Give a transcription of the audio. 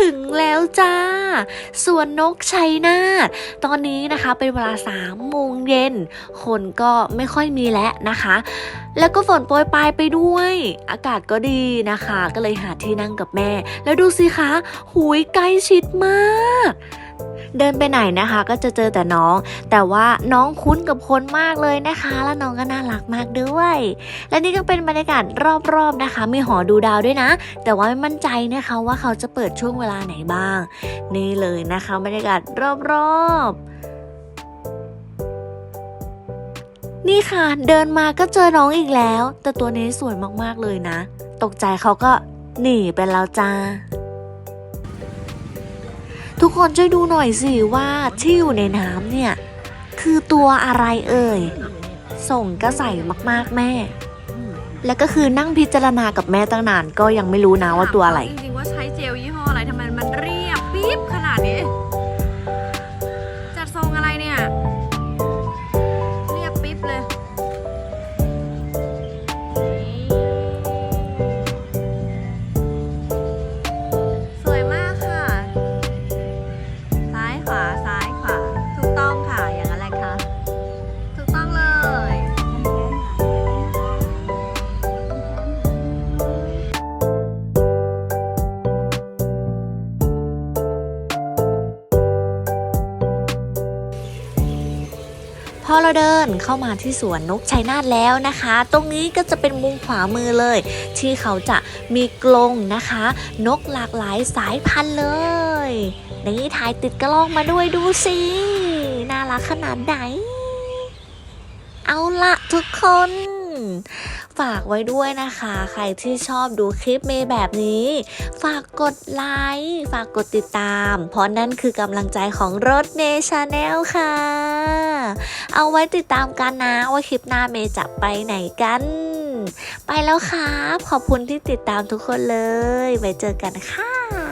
ถึงแล้วจ้า สวนนกชัยนาทตอนนี้นะคะเป็นเวลา3โมงเย็น คนก็ไม่ค่อยมีแล้วนะคะ แล้วก็ฝนโปรยปลายไปด้วย อากาศก็ดีนะคะ ก็เลยหาที่นั่งกับแม่ แล้วดูสิคะหุยใกล้ชิดมาก เดินไปไหนนะคะ ก็จะเจอแต่น้อง แต่ว่าน้องคุ้นกับคนมากเลยนะคะ แล้วน้องก็น่ารักมากด้วย และนี่ก็เป็นบรรยากาศรอบๆนะคะ มีหอดูดาวด้วยนะ แต่ว่าไม่มั่นใจนะคะว่าเขาจะเปิดช่วงเวลาไหนบ้าง นี่เลยนะคะบรรยากาศรอบๆนี่ค่ะ เดินมาก็เจอน้องอีกแล้ว แต่ตัวนี้สวยมากๆเลยนะ ตกใจเขาก็หนีไปแล้วจ้า ทุกคนช่วยดูหน่อยสิว่าที่อยู่ในน้ำเนี่ย คือตัวอะไรเอ่ย ส่งก็ใส่มากๆแม่ แล้วก็คือนั่งพิจารณากับแม่ตั้งนานก็ยังไม่รู้นะว่าตัวอะไร พอเราเดินเข้ามาที่สวนนกชัยนาทแล้วนะคะ ตรงนี้ก็จะเป็นมุมขวามือเลย ที่เขาจะมีกรงนะคะ นกหลากหลายสายพันธุ์เลยนี่ถ่ายติดกระลอกมาด้วยดูสิน่ารักขนาดไหน เอาละทุกคนฝากไว้ด้วยนะคะ ใครที่ชอบดูคลิปเมย์แบบนี้ ฝากกดไลค์ ฝากกดติดตาม เพราะนั่นคือกำลังใจของรถเมย์ชาแนลค่ะ เอาไว้ติดตามกันนะว่าคลิปหน้าเมย์จะไปไหนกัน ไปแล้วครับ ขอบคุณที่ติดตามทุกคนเลย ไว้เจอกันค่ะ